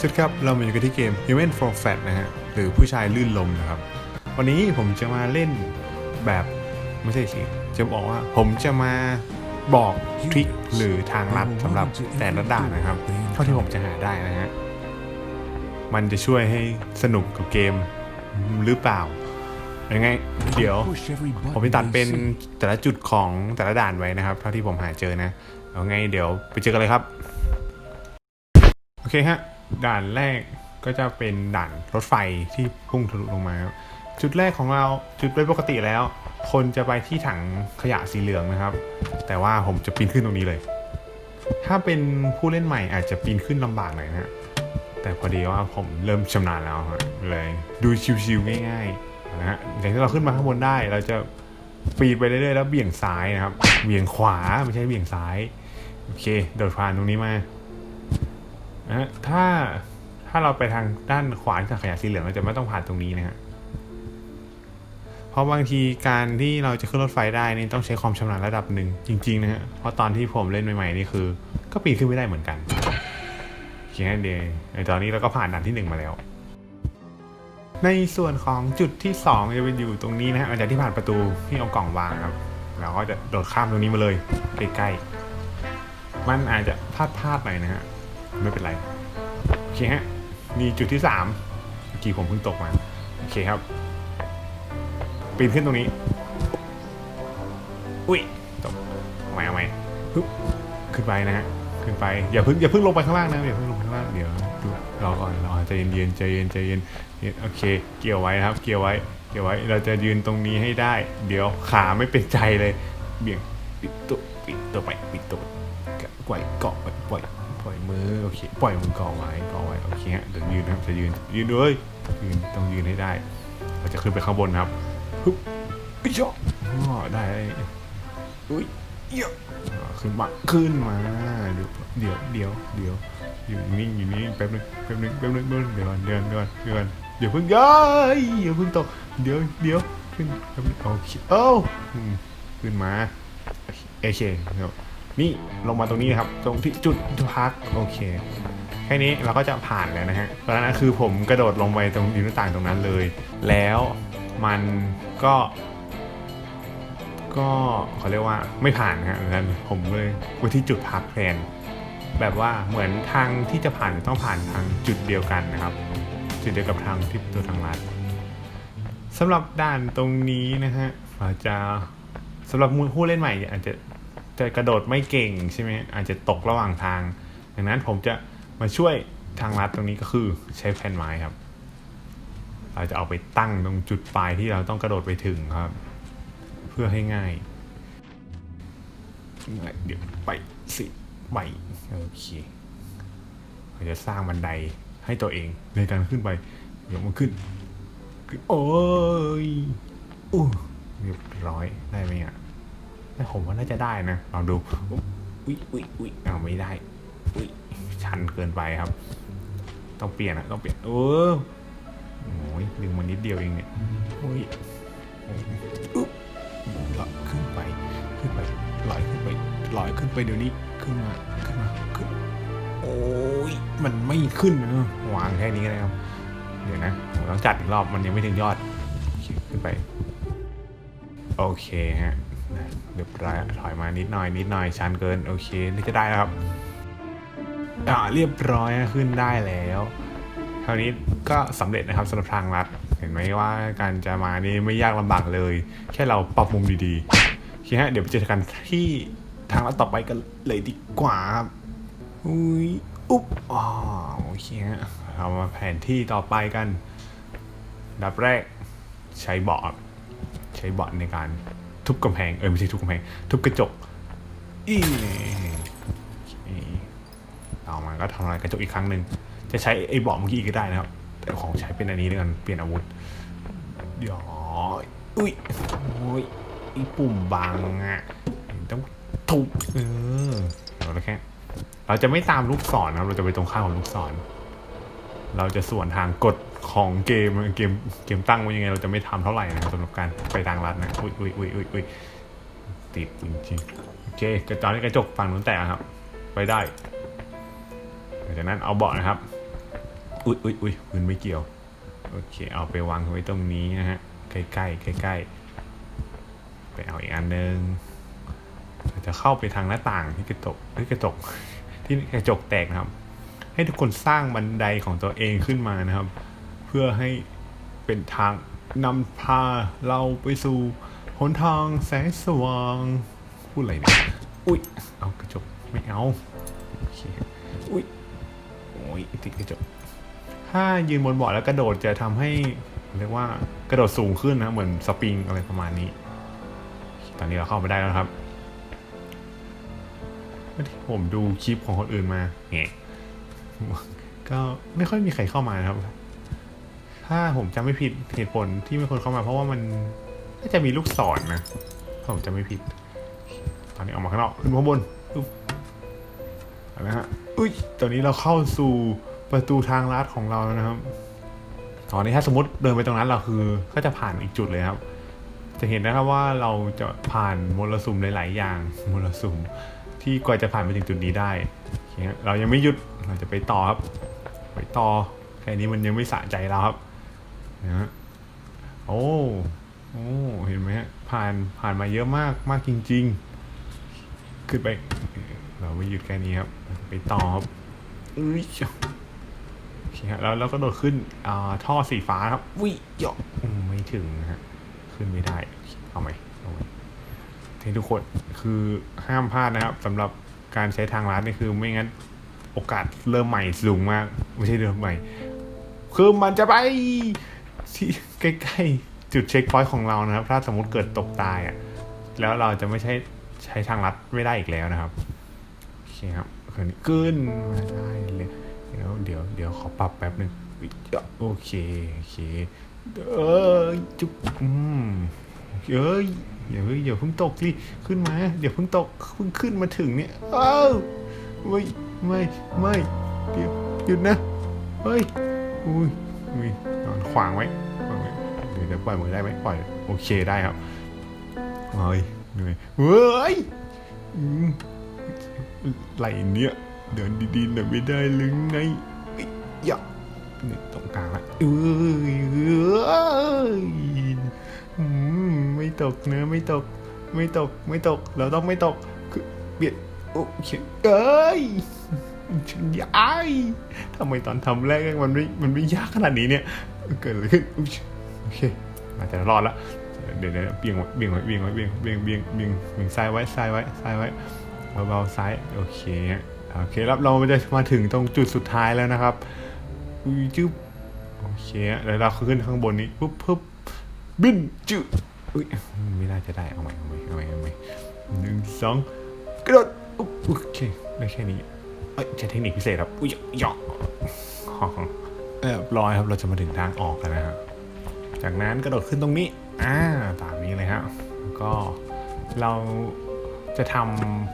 สวัสดีครับ เรามาอยู่กันที่เกม Human for Fat นะฮะ หรือผู้ชายลื่นลมนะครับ วันนี้ผมจะมาเล่นแบบไม่ใช่สิ จะบอกว่าผมจะมาบอกทริคหรือทางลัดสำหรับแต่ละด่านนะครับ เท่าที่ผมจะหาได้นะฮะ มันจะช่วยให้สนุกกับเกมหรือเปล่ายังไง เดี๋ยว ผมจะตัดเป็นแต่ละจุดของแต่ละด่านไว้นะครับ เท่าที่ผมหาเจอนะเอาไงเดี๋ยวไปเจอกันเลยครับ โอเคฮะ ด่านแรกก็จะเป็นด่านรถไฟที่พุ่งทะลุลงมา จุดแรกของเราจุดโดยปกติแล้ว คนจะไปที่ถังขยะสีเหลืองนะครับ แต่ว่าผมจะปีนขึ้นตรงนี้เลย ถ้าเป็นผู้เล่นใหม่อาจจะปีนขึ้นลำบากหน่อยนะฮะแต่พอดีว่าผมเริ่มชำนาญแล้วเลยดูชิวๆง่ายๆนะฮะอย่างที่เราขึ้นมาข้างบนได้เราจะปีนไปเรื่อยๆแล้วเบี่ยงซ้ายนะครับ เบี่ยงขวาไม่ใช่เบี่ยงซ้าย โอเคโดดผ่านตรงนี้มา นะฮะถ้าถ้าเราไปทางด้านขวาที่ถังขยะสีเหลืองเราจะไม่ต้องผ่านตรงนี้นะฮะเพราะบางทีการที่เราจะขึ้นรถไฟได้นี่ต้องใช้ความชำนาญระดับหนึ่งจริงๆนะฮะเพราะตอนที่ผมเล่นใหม่ๆนี่คือ ก็ปีนขึ้นไม่ได้เหมือนกันโอเคฮะเดียวในตอนนี้เราก็ผ่านด่านที่หนึ่งมาแล้ว ในส่วนของจุดที่สองจะเป็นอยู่ตรงนี้นะฮะหลังจากที่ผ่านประตูที่เอากล่องวางครับเราก็จะโดดข้ามตรงนี้มาเลยใกล้ๆมันอาจจะพลาดพลาดๆหน่อยนะฮะ ไม่เป็นไร โอเคฮะ นี่จุดที่สามเมื่อกี้ผมเพิ่งตกมา โอเคครับ ปีนขึ้นตรงนี้ อุ้ยตกเอาใหม่เอาใหม่ปึ๊บขึ้นไปนะฮะ ขึ้นไป อย่าเพิ่งอย่าเพิ่งลงไปข้างล่างนะ อย่าเพิ่งลงไปข้างล่าง เดี๋ยวดูรอก่อนรอใจเย็นเย็นๆใจเย็นใจเย็นเย็น โอเค เกี่ยวไว้นะครับ เกี่ยวไว้ เกี่ยวไว้ เราจะยืนตรงนี้ให้ได้ เดี๋ยวขาไม่เป็นใจเลย เบี่ยงปิดตัวปิดตัวไปปิดตัวปล่อยเกาะไปปล่อย มือโอเคปล่อยมือเกาะไว้เกาะไว้โอเคฮะเดี๋ยวยืนนะครับจะยืนยืนด้วยยืนต้องยืนให้ได้เราจะขึ้นไปข้างบนครับฮึบอิยะอ๋อได้อุ้ยเยอ่าขึ้นมาขึ้นมาเดี๋ยวเดี๋ยวเดี๋ยวเดี๋ยวอยู่นิ่งอยู่นิ่งแป๊บนึงแป๊บนึงแป๊บนึงแป๊บนึงเดี๋ยวก่อนเดี๋ยวก่อนเดี๋ยวก่อนเดี๋ยวเพิ่งย้ายเดี๋ยวเพิ่งตกเดี๋ยวเดี๋ยวขึ้นแป๊บนึงโอเคเอ้าขึ้นมาโอเคครับ นี่ลงมาตรงนี้นะครับ ตรงที่จุดพักโอเค แค่นี้เราก็จะผ่านแล้วนะฮะเพราะฉะนั้นคือผมกระโดดลงไปตรงริมหน้าต่างตรงนั้นเลย แล้วมันก็ ก็เขาเรียกว่าไม่ผ่านนะฮะงนั้นผมเลยไปที่จุดพักแทนแบบว่าเหมือนทางที่จะผ่านต้องผ่านทางจุดเดียวกันนะครับ จุดเดียวกับทางที่ตัวทางลัดสำหรับด่านตรงนี้นะฮะอาจจะสำหรับผู้เล่นใหม่อาจจะ จะกระโดดไม่เก่งใช่ไหมอาจจะตกระหว่างทาง ดังนั้นผมจะมาช่วยทางลัดตรงนี้ก็คือใช้แผ่นไม้ครับ เราจะเอาไปตั้งตรงจุดปลายที่เราต้องกระโดดไปถึงครับ เพื่อให้ง่ายง่ายเดี๋ยวไปสิไปโอเคเราจะสร้างบันไดให้ตัวเองในการขึ้นไปเดี๋ยวมันขึ้น โอ้ยอู้เรียบร้อยได้ไหมอะ ผมว่าน่าจะได้นะลองดูอุ๊ยอุ๊ยอุ๊ยเอาไม่ได้ อุ๊ยชันเกินไปครับ ต้องเปลี่ยนอะต้องเปลี่ยนเออโอ้ยดึงมานิดเดียวเองเนี่ยโอ้ยโอ้ยอุ๊บลอยขึ้นไปขึ้นไปลอยขึ้นไปลอยขึ้นไปเดี๋ยวนี้ขึ้นมาขึ้นมาขึ้นโอ้ยมันไม่ขึ้นนะวางแค่นี้ก็ได้ครับเดี๋ยวนะผมต้องจัดอีกรอบมันยังไม่ถึงยอดโอเคขึ้นไป โอเคฮะ เรียบร้อยถอยมานิดหน่อยนิดหน่อยชันเกินโอเคนี่จะได้แล้วครับอ่าเรียบร้อยขึ้นได้แล้วคราวนี้ก็สำเร็จนะครับสำหรับทางลัดเห็นไหมว่าการจะมานี่ไม่ยากลำบากเลย แค่เราปรับมุมดีๆโอเคฮะเดี๋ยวไปเจอกันที่ทางลัดต่อไปกันเลยดีกว่าครับอุ้ยอุ๊บอ๋อโอเคฮะเรามาแผนที่ต่อไปกันดับแรกใช้เบาะครับใช้เบาะในการ ทุบกำแพงเออไม่ใช่ทุบกำแพงทุบกระจกอีต่อมาก็ทำลายกระจกอีกครั้งหนึ่งจะใช้ไอ้เบาะเมื่อกี้ก็ได้นะครับ แต่ของใช้เป็นอันนี้ด้วยกันเปลี่ยนอาวุธเดี๋ยวอุ้ยโอ้ยไอ้ปุ่มบังอะต้องทุบเออเราแค่เราจะไม่ตามลูกศรนะครับเราจะไปตรงข้ามของลูกศร เราจะส่วนทางกฎ ของเกมเกมเกมตั้งไว้ยังไงเราจะไม่ทำเท่าไหร่นะสำหรับการไปทางลัดนะอุ้ยอุ้ยอุ้ยอุ้ยอุ้ยติดจริงๆโอเคกระจกนี้กระจกฝั่งนู้นแตกครับ ไปได้หลังจากนั้นเอาเบาะนะครับ อุ้ยอุ้ยอุ้ยปืนไม่เกี่ยว โอเค เอาไปวางไว้ตรงนี้นะฮะ ใกล้ใกล้ใกล้ใกล้ๆไปเอาอีกอันหนึ่งจะเข้าไปทางหน้าต่างที่กระจกที่กระจกที่กระจกแตกนะครับ ให้ทุกคนสร้างบันไดของตัวเองขึ้นมานะครับ เพื่อให้เป็นทางนำพาเราไปสู่หนทางแสงสว่าง พูดอะไรเนี่ย อุ้ย เอากระจก ไม่เอา โอเค อุ้ย โอ้ยติดกระจก ถ้ายืนบนเบาะแล้วกระโดดจะทำให้เรียกว่ากระโดดสูงขึ้นนะ เหมือนสปริงอะไรประมาณนี้ ตอนนี้เราเข้าไปได้แล้วครับที่ผมดูคลิปของคนอื่นมาแหงก็ไม่ค่อยมีใครเข้ามานะครับ ถ้าผมจำไม่ผิดเหตุผลที่ไม่คนเข้ามา เพราะว่ามันน่าจะมีลูกศรนะถ้าผมจำไม่ผิด ตอนนี้ออกมาข้างนอกขึ้นข้างบนอุ๊บเอาละฮะอุ้ยตอนนี้เราเข้าสู่ประตูทางลัดของเราแล้วนะครับ ตอนนี้ถ้าสมมติเดินไปตรงนั้นเราคือก็จะผ่านอีกจุดเลยครับ จะเห็นนะครับว่าเราจะผ่านมลสุมหลาย ๆ อย่างมลสุมที่กว่าจะผ่านไปถึงจุดนี้ได้ เรายังไม่หยุดเราจะไปต่อครับ ไปต่อแค่นี้มันยังไม่สะใจเราครับ นะฮะโอ้โอ้เห็นไหมฮะผ่านผ่านมาเยอะมากมากจริง ๆ ขึ้นไป เราไม่หยุดแค่นี้ครับ ไปต่อครับอุ้ยโอเคฮะแล้วเราก็โดดขึ้นอ่าท่อสีฟ้าครับวิหยอกอืมไม่ถึงนะฮะขึ้นไม่ได้เอาไหมเอาไหมที่ทุกคนคือห้ามพลาดนะครับสำหรับการใช้ทางลัดนี่คือไม่งั้นโอกาสเริ่มใหม่สูงมาก ไม่ใช่เริ่มใหม่ คือมันจะไป ที่ใกล้ๆ จุดเช็คพอยต์ของเรานะครับ ถ้าสมมติเกิดตกตายอะแล้วเราจะไม่ใช่ใช้ทางลัดไม่ได้อีกแล้วนะครับโอเคครับคืนนี้ขึ้นมาได้เลยเดี๋ยวเดี๋ยวเดี๋ยวขอปรับแป๊บหนึ่งโอเคโอเคเออจุ๊บอืมเอ้ยอย่าเพิ่งอย่าเพิ่งตกสิขึ้นมาเดี๋ยวเพิ่งตกเพิ่งขึ้นมาถึงเนี่ยเอ้าไม่ไม่ไม่เดี๋ยวหยุดนะเฮ้ยอุ้ยอุ้ยอน ขวางไว้เดี๋ยวจะปล่อยมือได้ไหมปล่อยโอเคได้ครับเฮ้ยเหนื่อยเฮ้ยไหลเนี้ยเดินดีๆหน่อยไม่ได้หรือไงอย่านี่ตรงกลางละเอ้ยเอ้ยไม่ตกเนะไม่ตก ไม่ตกไม่ตก เราต้องไม่ตกคือเบียดโอเคเอ้ยฉันยายทำไมตอนทำแรกมันไม่มันไม่ยากขนาดนี้เนี่ย เกิดอะไรขึ้นโอเคอาจจะรอดละเดี๋ยวเดี๋ยวเบี่ยงไว้เบี่ยงไว้เบี่ยงไว้เบี่ยงเบี่ยงเบี่ยงเบี่ยงเบี่ยงซ้ายไว้ซ้ายไว้ซ้ายไว้เบาๆซ้ายโอเคโอเคแล้วเราจะมาถึงตรงจุดสุดท้ายแล้วนะครับอุ้ยจึ๊บโอเคแล้วเราขึ้นข้างบนนี้ปุ๊บปุ๊บบินจึ๊บอุ้ยไม่น่าจะได้เอาใหม่เอาใหม่เอาใหม่เอาใหม่หนึ่งสองกระโดดโอเคได้แค่นี้เอ้ยใช้เทคนิคพิเศษครับอุ้ยหยอก เรียบร้อยครับเราจะมาถึงทางออกกันนะครับจากนั้นกระโดดขึ้นตรงนี้อ่าตามนี้เลยครับก็เราจะท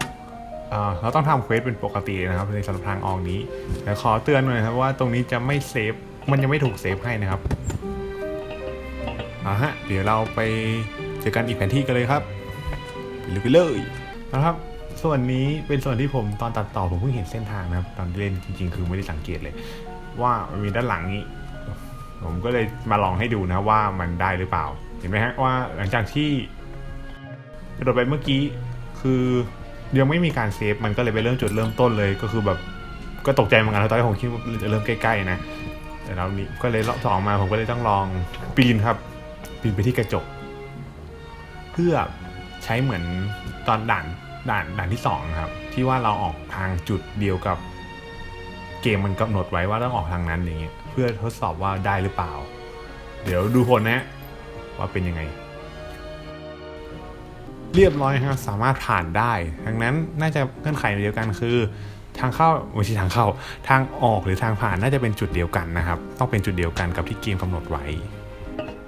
ำเออเราต้องทำเควสเป็นปกตินะครับในสำหรับทางออกนี้แต่ขอเตือนหน่อยครับว่าตรงนี้จะไม่เซฟมันยังไม่ถูกเซฟให้นะครับอ่าฮะเดี๋ยวเราไปเจอกันอีกแผนที่กันเลยครับไปเลยไปเลยนะครับส่วนนี้เป็นส่วนที่ผมตอนตัดต่อผมเพิ่งเห็นเส้นทางนะครับ ตอนเล่นจริงๆ คือไม่ได้สังเกตเลย ว่ามันมีด้านหลังนี้ ผมก็เลยมาลองให้ดูนะว่ามันได้หรือเปล่า เห็นไหมฮะว่าหลังจากที่กระโดดไปเมื่อกี้คือยังไม่มีการเซฟมันก็เลยไปเริ่มจุดเริ่มต้นเลยก็คือแบบก็ตกใจเหมือนกันตอนแรกผมคิดว่าจะเริ่มใกล้ๆนะ แต่เรานี้ก็เลยรอบสองมาผมก็เลยต้องลองปีนครับ ปีนไปที่กระจก เพื่อใช้เหมือนตอนด่านด่านด่านที่สองครับ ที่ว่าเราออกทางจุดเดียวกับ เกมมันกำหนดไว้ว่าต้องออกทางนั้นอย่างเงี้ยเพื่อทดสอบว่าได้หรือเปล่า เดี๋ยวดูผลนะว่าเป็นยังไง เรียบร้อยครับสามารถผ่านได้ดังนั้นน่าจะเงื่อนไขเดียวกันคือ ทางเข้าไม่ใช่ทางเข้า ทางออกหรือทางผ่านน่าจะเป็นจุดเดียวกันนะครับ ต้องเป็นจุดเดียวกันกับที่เกมกำหนดไว้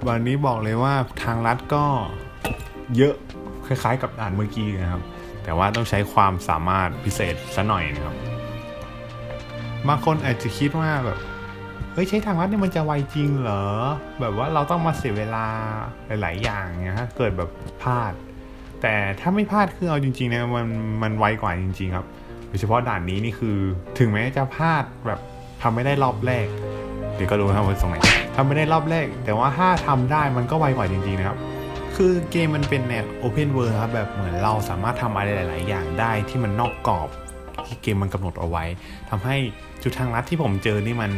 วันนี้บอกเลยว่าทางลัดก็เยอะคล้ายๆ กับด่านเมื่อกี้นะครับ แต่ว่าต้องใช้ความสามารถพิเศษซะหน่อยนะครับ บางคนอาจจะคิดว่าแบบเฮ้ยใช้ทางลัดเนี่ยมันจะไวจริงเหรอ แบบว่าเราต้องมาเสียเวลาหลาย ๆ อย่างเนี่ยฮะเกิดแบบพลาด แต่ถ้าไม่พลาดคือเอาจริงๆนะมันมันไวกว่าจริง ๆ ครับโดยเฉพาะด่านนี้นี่คือถึงแม้จะพลาดแบบทำไม่ได้รอบแรกเดี๋ยวก็รู้นะครับว่าตรงไหนทำไม่ได้รอบแรก แต่ว่าถ้าทำได้มันก็ไวกว่าจริง ๆ นะครับ คือเกมมันเป็นแนว Open World ครับแบบเหมือนเราสามารถทำอะไรหลาย ๆ อย่างได้ที่มันนอกกรอบที่เกมมันกำหนดเอาไว้ทำให้ จุดทางลัดที่ผมเจอนี่มัน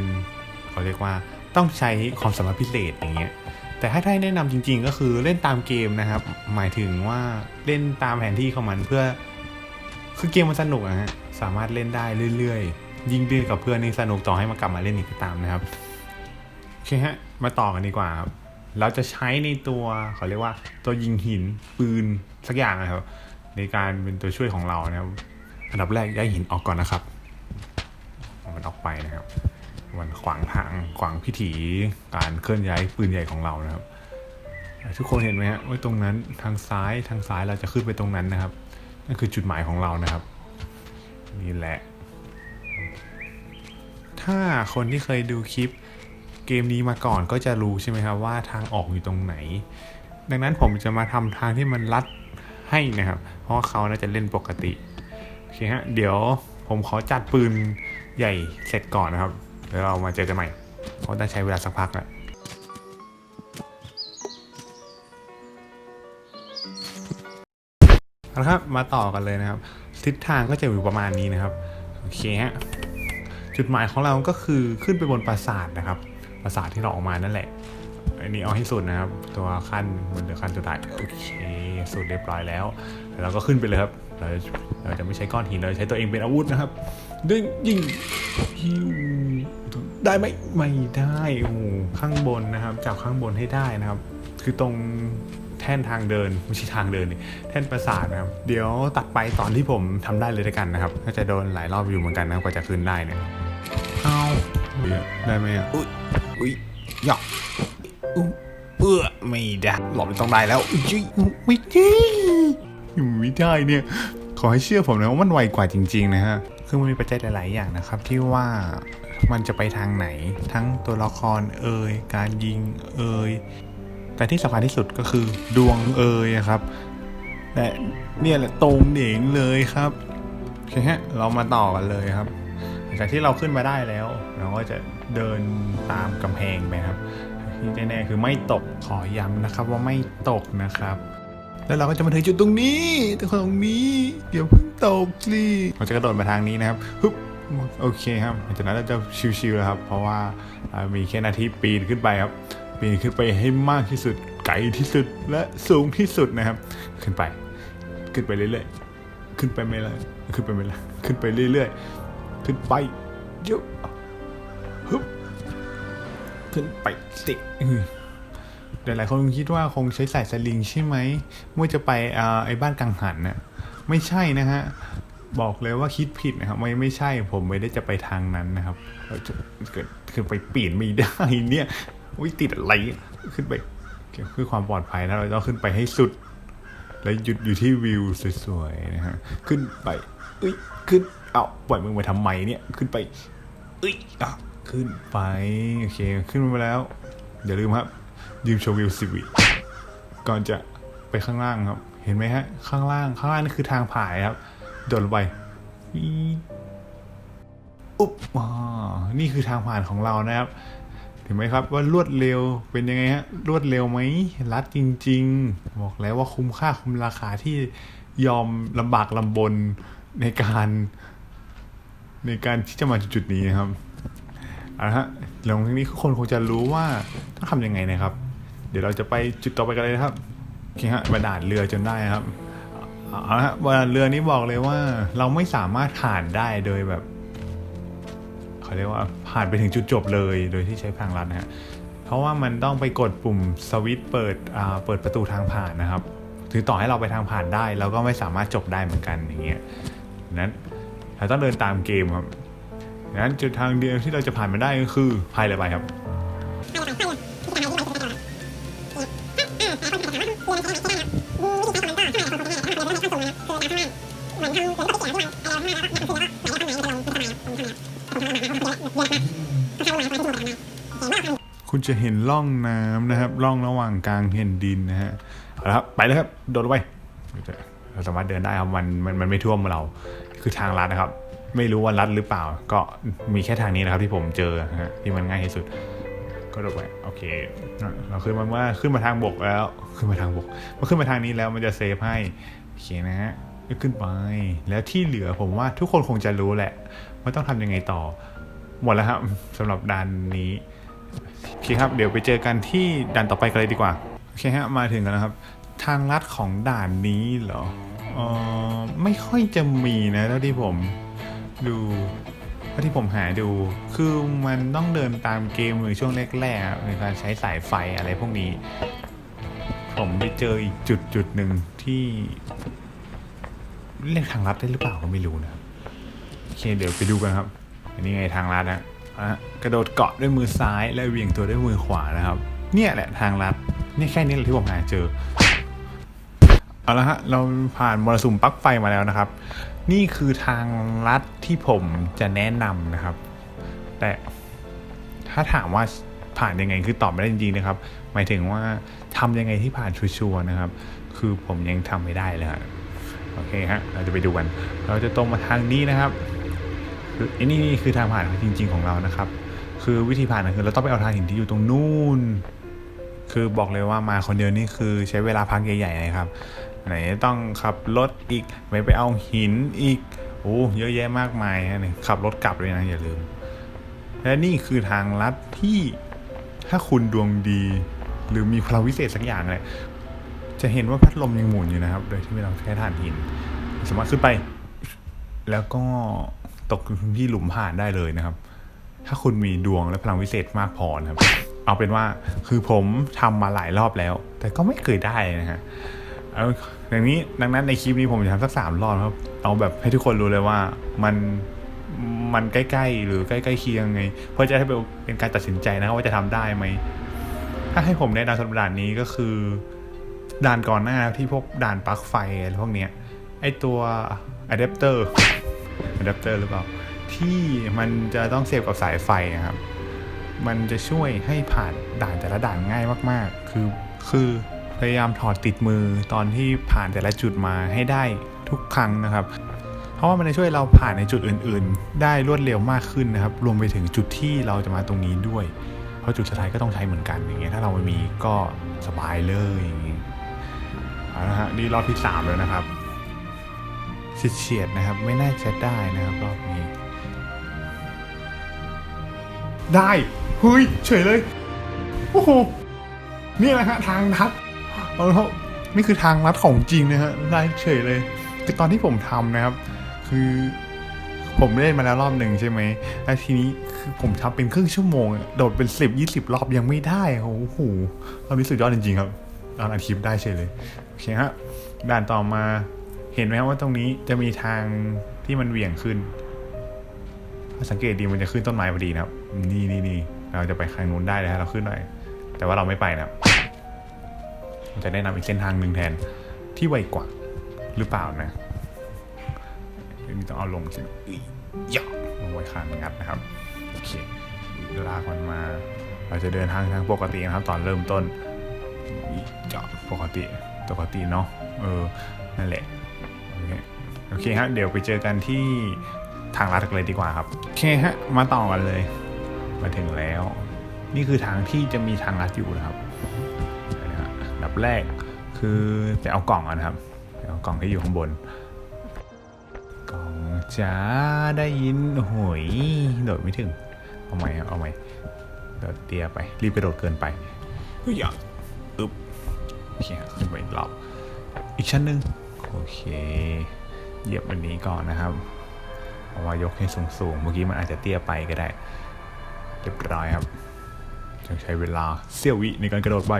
เขาเรียกว่าต้องใช้ความสามารถพิเศษอย่างเงี้ยแต่ถ้าให้แนะนำจริง ๆ ก็คือเล่นตามเกมนะครับ หมายถึงว่าเล่นตามแผนที่ของมันเพื่อ คือเกมมันสนุกอะฮะสามารถเล่นได้เรื่อยๆ ยิ่งเล่นกับเพื่อนนี่สนุกต่อให้มากลับมาเล่นอีกก็ตามนะครับโอเคฮะมาต่อกันดีกว่าครับเราจะใช้ในตัวเขาเรียกว่า ตัวยิงหินปืนสักอย่างนะครับ ในการเป็นตัวช่วยของเรานะครับอันดับแรกย้ายหินออกก่อนนะครับ ไปนะครับ มันขวางทางขวางพิถีการเคลื่อนย้ายปืนใหญ่ของเรานะครับ ทุกคนเห็นไหมฮะว่าตรงนั้นทางซ้ายทางซ้ายเราจะขึ้นไปตรงนั้นนะครับนั่นคือจุดหมายของเรานะครับนี่แหละ ถ้าคนที่เคยดูคลิปเกมนี้มาก่อนก็จะรู้ใช่ไหมครับว่าทางออกอยู่ตรงไหน ดังนั้นผมจะมาทำทางที่มันลัดให้นะครับ เพราะว่าเขาน่าจะเล่นปกติ โอเคฮะ เดี๋ยวผมขอจัดปืน ใหญ่เสร็จก่อนนะครับ เดี๋ยวเรามาเจอกันใหม่ เพราะต้องใช้เวลาสักพักอะเอาละครับ มาต่อกันเลยนะครับ ทิศทางก็จะอยู่ประมาณนี้นะครับ โอเคฮะ จุดหมายของเราก็คือขึ้นไปบนปราสาทนะครับ ปราสาทที่เราออกมานั่นแหละ อันนี้เอาให้สุดนะครับ ตัวขั้นบนเดือขั้นสุดท้ายโอเค สุดเรียบร้อยแล้ว แล้วเราก็ขึ้นไปเลยครับ เราเราจะไม่ใช้ก้อนหิน เราจะใช้ตัวเองเป็นอาวุธนะครับ ดึงยิงฮิวได้ไหมไม่ได้โอ้โหข้างบนนะครับ จับข้างบนให้ได้นะครับ คือตรงแท่นทางเดินไม่ใช่ทางเดินนี่แท่นประสาทนะครับ เดี๋ยวตัดไปตอนที่ผมทำได้เลยด้วยกันนะครับ ก็จะโดนหลายรอบอยู่เหมือนกันนะกว่าจะขึ้นได้เนี่ยเอาได้ไหมอะอุ้ยอุ้ยหยอกอุ้ยเอื้อไม่ได้หลบไม่ต้องได้แล้วอุ้ยไม่ได้ไม่ได้เนี่ย ขอให้เชื่อผมนะว่ามันไวกว่าจริง ๆ นะฮะ คือมันมีปัจจัยหลาย ๆ อย่างนะครับ ที่ว่ามันจะไปทางไหน ทั้งตัวละครเอ่ยการยิงเอ่ยแต่ที่สำคัญที่สุดก็คือดวงเอ่ยอะครับและเนี่ยแหละตรงเหน่งเลยครับโอเคฮะเรามาต่อกันเลยครับหลังจากที่เราขึ้นมาได้แล้ว เราก็จะเดินตามกำแพงไปครับที่แน่ๆคือไม่ตกขอย้ำนะครับว่าไม่ตกนะครับ แล้วเราก็จะมาถึงจุดตรงนี้ตรงนี้ เดี๋ยวเพิ่งตกสิเราจะกระโดดมาทางนี้นะครับฮึบโอเคครับหลังจากนั้นเราจะชิวๆแล้วครับ เพราะว่ามีแค่นาทีปีนขึ้นไปครับ ปีนขึ้นไปให้มากที่สุดไกลที่สุดและสูงที่สุดนะครับ ขึ้นไป ขึ้นไปเรื่อยๆขึ้นไปไม่ละขึ้นไปไม่ละขึ้นไปเรื่อยๆขึ้นไปเยอะฮึบขึ้นไปสิ หลายๆคนคิดว่าคงใช้สายสลิงใช่ไหมเมื่อจะไปอ่าไอ้บ้านกังหันน่ะไม่ใช่นะฮะบอกเลยว่าคิดผิดนะครับ ไม่ไม่ใช่ผมไม่ได้จะไปทางนั้นนะครับเกิดขึ้นไปเปลี่ยนไม่ได้เนี่ยอุ้ยติดอะไรขึ้นไปเพื่อความปลอดภัยนะเราต้องขึ้นไปให้สุด แล้วหยุดอยู่ที่วิวสวยๆนะฮะขึ้นไปเอ้ยขึ้นเอาปล่อยมึงไปทำไมเนี่ยขึ้นไปเอ้ยอะขึ้นไปโอเคขึ้นมาแล้วอย่าลืมครับ ยืมโชว์วิวสิวิก่อนจะไปข้างล่างครับ เห็นไหมฮะ ข้างล่าง ข้างล่างนี่คือทางผ่ายครับ โดดลงไปอุ๊บอ่านี่คือทางผ่านของเรานะครับ เห็นไหมครับว่ารวดเร็วเป็นยังไงฮะ รวดเร็วไหมรัดจริง ๆ บอกแล้วว่าคุ้มค่าคุ้มราคาที่ยอมลำบากลำบนในการ ในการที่จะมาจุดๆนี้นะครับเอาละฮะหลังจากนี้ทุกคนคงจะรู้ว่าต้องทำยังไงนะครับ เดี๋ยวเราจะไปจุดต่อไปกันเลยนะครับโอเคฮะมาด่านเรือจนได้ครับเอาละฮะบนเรือนี้บอกเลยว่าเราไม่สามารถผ่านได้โดยแบบเขาเรียกว่าผ่านไปถึงจุดจบเลยโดยที่ใช้พลังลัดนะฮะเพราะว่ามันต้องไปกดปุ่มสวิตช์เปิดเปิดประตูทางผ่านนะครับถึงต่อให้เราไปทางผ่านได้ เราก็ไม่สามารถจบได้เหมือนกันอย่างเงี้ยนั้นเราต้องเดินตามเกมครับงั้นจุดทางเดียวที่เราจะผ่านมันได้ก็คือพายเรือไปครับ จะเห็นร่องน้ำนะครับร่องระหว่างกลางแผ่นดินนะฮะเอาละครับไปเลยครับโดดไปเราสามารถเดินได้ครับมันมันมันไม่ท่วมเราคือทางลัดนะครับ ไม่รู้ว่ารัดหรือเปล่า ก็มีแค่ทางนี้นะครับที่ผมเจอฮะที่มันง่ายที่สุด ก็ลงไปโอเค เราขึ้นมาว่าขึ้นมาทางบกแล้วขึ้นมาทางบกมาขึ้นมาทางนี้แล้วมันจะเซฟให้โอเคนะฮะขึ้นไป แล้วที่เหลือผมว่าทุกคนคงจะรู้แหละว่าต้องทำยังไงต่อ หมดแล้วครับสำหรับด่านนี้ โอเคครับ เดี๋ยวไปเจอกันที่ด่านต่อไปกันเลยดีกว่า โอเคฮะ มาถึงกันแล้วครับ ทางลัดของด่านนี้เหรอเออไม่ค่อยจะมีนะเท่าที่ผมดูเท่าที่ผมหาดู คือมันต้องเดินตามเกมหรือช่วงแรกๆในการใช้สายไฟอะไรพวกนี้ ผมไปเจออีกจุดจุดหนึ่งที่เรียกทางลัดได้หรือเปล่าก็ไม่รู้นะโอเคเดี๋ยวไปดูกันครับ อันนี้ไงทางลัดนะ อะกระโดดเกาะด้วยมือซ้ายและเวี่ยงตัวด้วยมือขวานะครับ เนี่ยแหละทางลัดนี่แค่นี้แหละที่ผมหาเจอเอาละฮะเราผ่านมรสุมปลั๊กไฟมาแล้วนะครับ นี่คือทางลัดที่ผมจะแนะนำนะครับ แต่ถ้าถามว่าผ่านยังไงคือตอบไม่ได้จริงๆนะครับ หมายถึงว่าทำยังไงที่ผ่านชัวร์นะครับ คือผมยังทำไม่ได้เลยฮะโอเคฮะเราจะไปดูกัน เราจะตรงมาทางนี้นะครับ คือไอ้นี่นี่คือทางผ่านจริง ๆของเรานะครับ คือวิธีผ่านคือเราต้องไปเอาทางหินที่อยู่ตรงนู้นคือบอกเลยว่ามาคนเดียวนี่คือใช้เวลาพักใหญ่ๆนะครับ ไหนต้องขับรถอีกไปไปเอาหินอีกโอ้เยอะแยะมากมายนะขับรถกลับเลยนะอย่าลืม และนี่คือทางลัดที่ถ้าคุณดวงดี หรือมีพลังวิเศษสักอย่างเลยจะเห็นว่าพัดลมยังหมุนอยู่นะครับ โดยที่ไม่ต้องใช้ถ่านหิน สามารถขึ้นไป แล้วก็ ตกที่หลุมผ่านได้เลยนะครับ ถ้าคุณมีดวงและพลังวิเศษมากพอนะครับ เอาเป็นว่าคือผมทำมาหลายรอบแล้ว แต่ก็ไม่เคยได้นะฮะเอาอย่างนี้ดังนั้นในคลิปนี้ผมจะทำสักสามรอบครับ เอาแบบให้ทุกคนรู้เลยว่ามันมันใกล้ๆ หรือใกล้ๆเคียงไง เพื่อจะให้เป็นการตัดสินใจนะว่าจะทำได้ไหม ถ้าให้ผมแนะนำสำหรับด่านนี้ก็คือ ด่านก่อนหน้าที่พวกด่านปลั๊กไฟอะไรพวกเนี้ยไอตัวอะแดปเตอร์ อะแดปเตอร์หรือเปล่า ที่มันจะต้องเสียบกับสายไฟนะครับ มันจะช่วยให้ผ่านด่านแต่ละด่านง่ายมากๆ คือคือพยายามถอดติดมือตอนที่ผ่านแต่ละจุดมาให้ได้ทุกครั้งนะครับ เพราะว่ามันจะช่วยเราผ่านในจุดอื่น ๆ ได้รวดเร็วมากขึ้นนะครับ รวมไปถึงจุดที่เราจะมาตรงนี้ด้วย เพราะจุดสุดท้ายก็ต้องใช้เหมือนกันอย่างเงี้ยถ้าเราไม่มีก็สบายเลยอย่างงี้เอาละฮะนี่รอบที่สามแล้วนะครับ เฉียดๆนะครับ ไม่น่าจะได้นะครับรอบนี้ ได้เฮ้ยเฉยเลยโอ้โหนี่แหละฮะทางลัดเอาละครับนี่คือทางลัดของจริงนะฮะได้เฉยเลยคือตอนที่ผมทำนะครับ คือผมเล่นมาแล้วรอบหนึ่งใช่ไหมแล้วทีนี้คือผมทำเป็นครึ่งชั่วโมง โดดเป็นสิบยี่สิบรอบยังไม่ได้โอ้โหรอบนี้สุดยอดจริงๆครับตอนอัดคลิปได้เฉยเลยโอเคฮะด่านต่อมา เห็นไหมครับว่าตรงนี้จะมีทางที่มันเหวี่ยงขึ้นสังเกตดีมันจะขึ้นต้นไม้พอดีนะครับ นี่นี่นี่เราจะไปทางนู้นได้เลยฮะเราขึ้นหน่อย แต่ว่าเราไม่ไปนะครับจะแนะนำอีกเส้นทางหนึ่งแทนที่ไวกว่าหรือเปล่านะเดี๋ยนี้ต้องเอาลงสิยย่าลงไว้ขางงัดนะครับโอเคลากมันมา เราจะเดินทางทางปกตินะครับ ตอนเริ่มต้นย่าปกติปกติเนาะเออนั่นแหละ เคฮะเดี๋ยวไปเจอกันที่ทางลัดกันเลยดีกว่าครับโอเคฮะมาต่อกันเลย มาถึงแล้ว นี่คือทางที่จะมีทางลัดอยู่นะครับนะฮะอันดับแรกคือไปเอากล่องก่อนนะครับไปเอากล่องที่อยู่ข้างบนกล่องจ้าได้ยินโอ้โหยโดดไม่ถึง เอาไหมครับเอาไหมโดดเตี้ยไป รีบกระโดดเกินไปเฮ้ยอย่าอึ๊บโอเคขึ้นไปอีกรอบอีกชั้นหนึ่งโอเค เหยียบอันนี้ก่อนนะครับเอาว่ายกให้สูงๆ เมื่อกี้มันอาจจะเตี้ยไปก็ได้ เรียบร้อยครับจะใช้เวลาเสี้ยววิในการกระโดดไป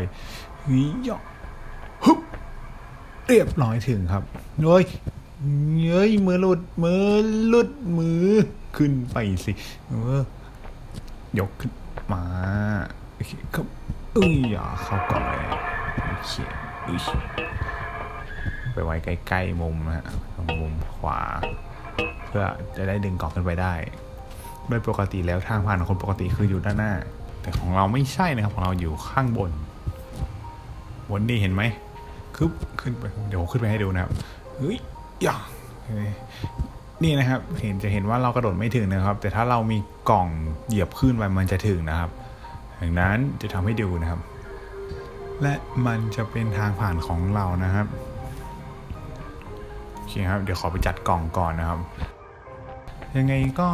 เฮ้ยยะฮึบเรียบร้อยถึงครับเฮ้ยเฮ้ยมือหลุดมือหลุดมือขึ้นไปสิเออยกขึ้นมาโอเคครับเอ้ยอย่าเข้าก่อนเลยโอเคอุ้ย ไปไว้ใกล้ๆมุมนะฮะตรงมุมขวา เพื่อจะได้ดึงกล่องขึ้นไปได้โดยปกติแล้วทางผ่านของคนปกติคืออยู่ด้านหน้า แต่ของเราไม่ใช่นะครับของเราอยู่ข้างบน บนนี่เห็นไหมคึบขึ้นไปเดี๋ยวขึ้นไปให้ดูนะครับเฮ้ยอย่านี่นะครับเห็นจะเห็นว่าเรากระโดดไม่ถึงนะครับ แต่ถ้าเรามีกล่องเหยียบขึ้นไปมันจะถึงนะครับดังนั้นจะทำให้ดูนะครับ และมันจะเป็นทางผ่านของเรานะครับ เคครับเดี๋ยวขอไปจัดกล่องก่อนนะครับ ยังไงก็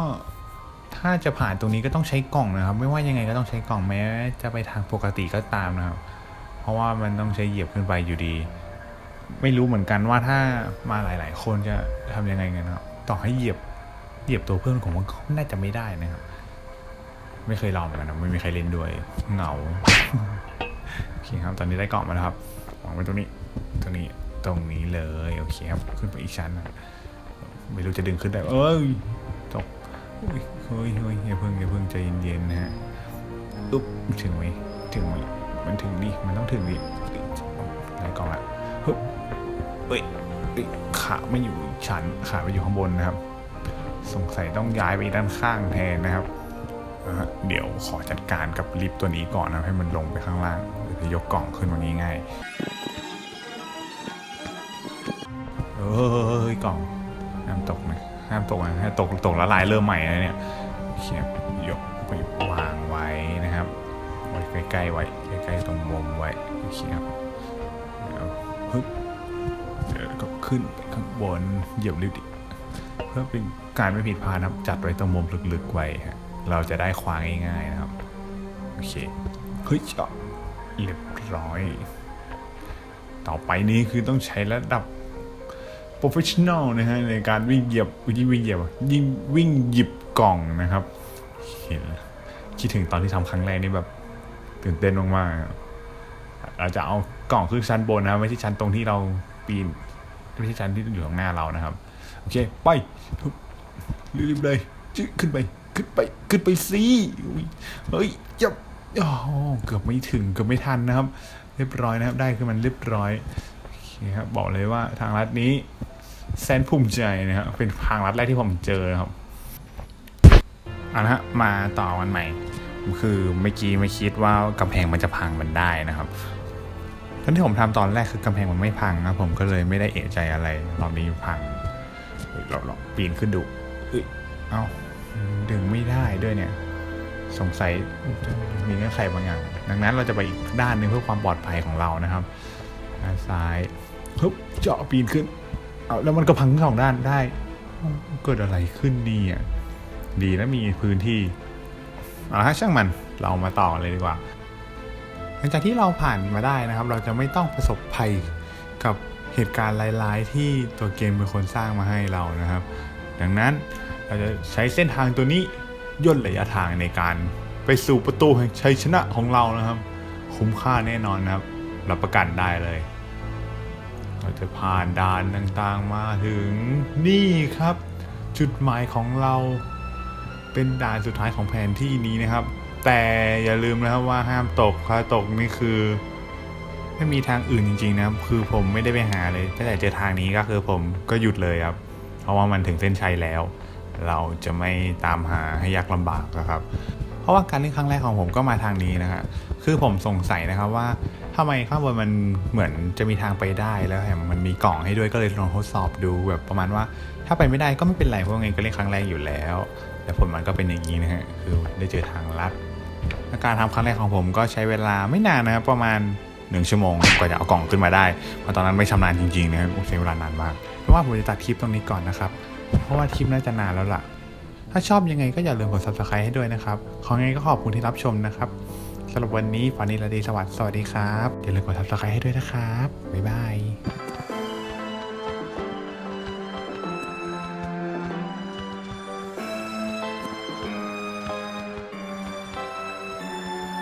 ถ้าจะผ่านตรงนี้ก็ต้องใช้กล่องนะครับ ไม่ว่ายังไงก็ต้องใช้กล่องแม้ จะไปทางปกติก็ตามนะครับ เพราะว่ามันต้องใช้เหยียบขึ้นไปอยู่ดี ไม่รู้เหมือนกันว่าถ้ามาหลาย ๆ คนจะทำยังไงกันครับต่อให้เหยียบเหยียบตัวเพื่อนของมันก็น่าจะไม่ได้นะครับ ไม่เคยลองเหมือนกันนะไม่มีใครเล่นด้วยเหงาโอเคครับตอนนี้ได้กล่องมาแล้วครับวางไว้ตรงนี้ตรงนี้ ตรงนี้เลย โอเคครับ ขึ้นไปอีกชั้นไม่รู้จะดึงขึ้นได้ เอ้ย ตกเฮ้ยเฮ้ยเฮ้ยอย่าเพิ่งอย่าเพิ่งใจเย็นๆนะฮะอุ๊บถึงไหมถึงไหมมันถึงดิ มันต้องถึงดิได้กล่องละฮึบเฮ้ยเฮ้ยขาไม่อยู่ชั้นขาไปอยู่ข้างบนนะครับ สงสัยต้องย้ายไปด้านข้างแทนนะครับเดี๋ยวขอจัดการกับลิฟต์ตัวนี้ก่อนนะให้มันลงไปข้างล่างเดี๋ยกกล่องขึ้นมาง่าย เอ้ยกล่องห้ามตกนะห้ามตกนะถ้าตกตกละลายเริ่มใหม่นะเนี่ยเขียบยกไปวางไว้นะครับไว้ใกล้ๆไว้ใกล้ๆตรงมุมไว้เขียบแล้วฮึบเดี๋ยวก็ขึ้นไปข้างบนเหยียบลิฟต์อีกเพื่อเป็นการไม่ผิดพลาดนะครับจัดไว้ตรงมุมลึกๆไว้ฮะเราจะได้คว้าง่ายๆนะครับโอเคเฮ้ยเจาะเรียบร้อย ต่อไปนี้คือต้องใช้ระดับ professional นะฮะในการวิ่งเหยียบยิ่งวิ่งเหยียบยิ่งวิ่งหยิบกล่องนะครับเห็นคิดถึงตอนที่ทำครั้งแรกนี่แบบ ตื่นเต้นมากๆอะเราจะเอากล่องขึ้นชั้นบนนะไม่ใช่ชั้นตรงที่เราปีนไม่ใช่ชั้นที่อยู่ตรงหน้าเรานะครับ โอเค ไปรีบเลยจึ๊ขึ้นไปขึ้นไปขึ้นไปสิเฮ้ยจับเกือบไม่ถึงเกือบไม่ทันนะครับ เรียบร้อยนะครับ ได้ขึ้นมันเรียบร้อย คครับบอกเลยว่าทางลัดนี้แสนภูมิใจนะครับเป็นทางลัดแรกที่ผมเจอนะครับเอาละฮะมาต่อวันใหม่ คือเมื่อกี้ไม่คิดว่ากำแพงมันจะพังมันได้นะครับตอนที่ผมทำตอนแรกคือกำแพงมันไม่พังนะผมก็เลยไม่ได้เอะใจอะไรรอบนี้พังเฮ้ยราลองปีนขึ้นดูเอ้ยเอ้าดึงไม่ได้ด้วยเนี่ย สงสัยมีเงื่อนไขบางอย่าง ดังนั้นเราจะไปอีกด้านหนึ่งเพื่อความปลอดภัยของเรานะครับด้านซ้าย ฮึบเจาะปีนขึ้นเอาแล้วมันก็พังทั้งสองด้านได้ เกิดอะไรขึ้นดีอะดีนะมีพื้นที่เอาละฮะช่างมันเรามาต่อเลยดีกว่า หลังจากที่เราผ่านมาได้นะครับ เราจะไม่ต้องประสบภัยกับเหตุการณ์ร้ายๆ ที่ตัวเกมเป็นคนสร้างมาให้เรานะครับ ดังนั้นเราจะใช้เส้นทางตัวนี้ย่นระยะทางในการไปสู่ประตูแห่งชัยชนะของเรานะครับ คุ้มค่าแน่นอนนะครับ รับประกันได้เลย เราจะผ่านด่านต่างๆมาถึงนี่ครับ จุดหมายของเราเป็นด่านสุดท้ายของแผนที่นี้นะครับ แต่อย่าลืมนะครับว่าห้ามตกถ้าตกนี่คือ ไม่มีทางอื่นจริงๆนะครับ คือผมไม่ได้ไปหาเลยตั้งแต่เจอทางนี้ก็คือผมก็หยุดเลยครับ เพราะว่ามันถึงเส้นชัยแล้ว เราจะไม่ตามหาให้ยากลำบากนะครับ เพราะว่าการเล่นครั้งแรกของผมก็มาทางนี้นะฮะคือผมสงสัยนะครับว่าทำไมข้างบนมันเหมือนจะมีทางไปได้แล้วแถมมันมีกล่องให้ด้วยก็เลยลองทดสอบดูแบบประมาณว่า ถ้าไปไม่ได้ก็ไม่เป็นไรเพราะไงก็เล่นครั้งแรกอยู่แล้ว แต่ผลมันก็เป็นอย่างนี้นะฮะคือได้เจอทางลัดการทำครั้งแรกของผมก็ใช้เวลาไม่นานนะครับประมาณหนึ่งชั่วโมงกว่าจะเอากล่องขึ้นมาได้เพราะตอนนั้นไม่ชำนาญจริงๆนะครับใช้เวลานานมากเพราะว่าผมจะตัดคลิปตรงนี้ก่อนนะครับเพราะว่าคลิปน่าจะนานแล้วล่ะ ถ้าชอบยังไงก็อย่าลืมกด subscribe ให้ด้วยนะครับ ขอไงก็ขอบคุณที่รับชมนะครับสำหรับวันนี้ฝันดีราดีสวัสดีสวัสดีครับอย่าลืมกด subscribe ให้ด้วยนะครับบ๊ายบาย